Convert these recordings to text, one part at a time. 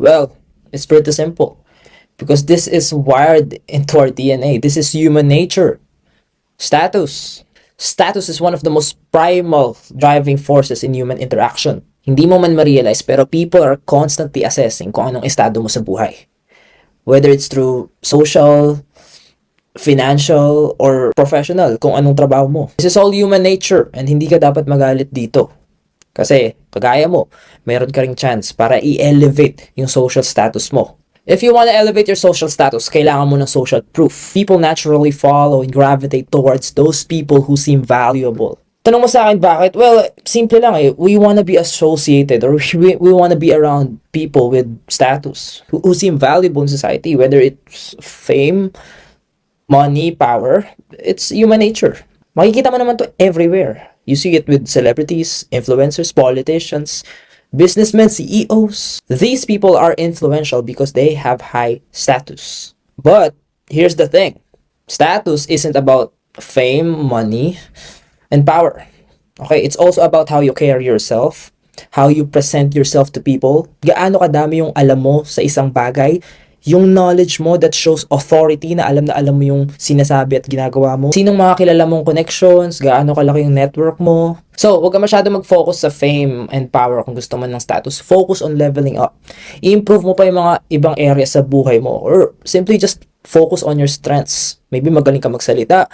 Well, it's pretty simple. Because this is wired into our DNA. This is human nature. Status. Status is one of the most primal driving forces in human interaction. Hindi mo man ma-realize pero people are constantly assessing kung anong estado mo sa buhay. Whether it's through social, financial, or professional, kung anong trabaho mo. This is all human nature and hindi ka dapat magalit dito. Kasi, kagaya mo, meron ka ring chance para i-elevate yung social status mo. If you want to elevate your social status, kailangan mo ng social proof. People naturally follow and gravitate towards those people who seem valuable. Tanong mo sa akin bakit? Well, simple lang eh. We want to be associated or we, we want to be around people with status who, who seem valuable in society, whether it's fame, money, power. It's human nature. Makikita mo naman to everywhere. You see it with celebrities, influencers, politicians, businessmen, CEOs. These people are influential because they have high status. But here's the thing status isn't about fame, money, and power. Okay, it's also about how you carry yourself, how you present yourself to people, gaano kadami yung alam mo sa isang bagay, yung knowledge mo that shows authority na alam na alam mo yung sinasabi at ginagawa mo. Sinong mga kilala mong connections, gaano kalaki yung network mo. So, huwag ka masyado mag-focus sa fame and power kung gusto mo ng status. Focus on leveling up. I-improve mo pa yung mga ibang areas sa buhay mo or simply just focus on your strengths. Maybe magaling ka magsalita.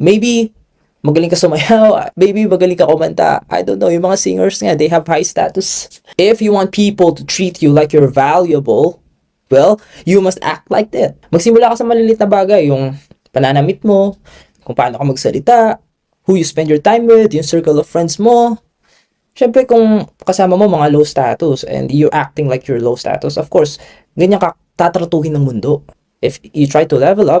Maybe magaling ka sumayaw, maybe magaling ka kumanta. I don't know, yung mga singers nga, they have high status. If you want people to treat you like you're valuable, well, you must act like that. Magsimula ka sa malilit na bagay, yung pananamit mo, kung paano ka magsalita, who you spend your time with, yung circle of friends mo. Siyempre, kung kasama mo mga low status and you're acting like you're low status, of course, ganyan ka tatratuhin ng mundo. If you try to level up,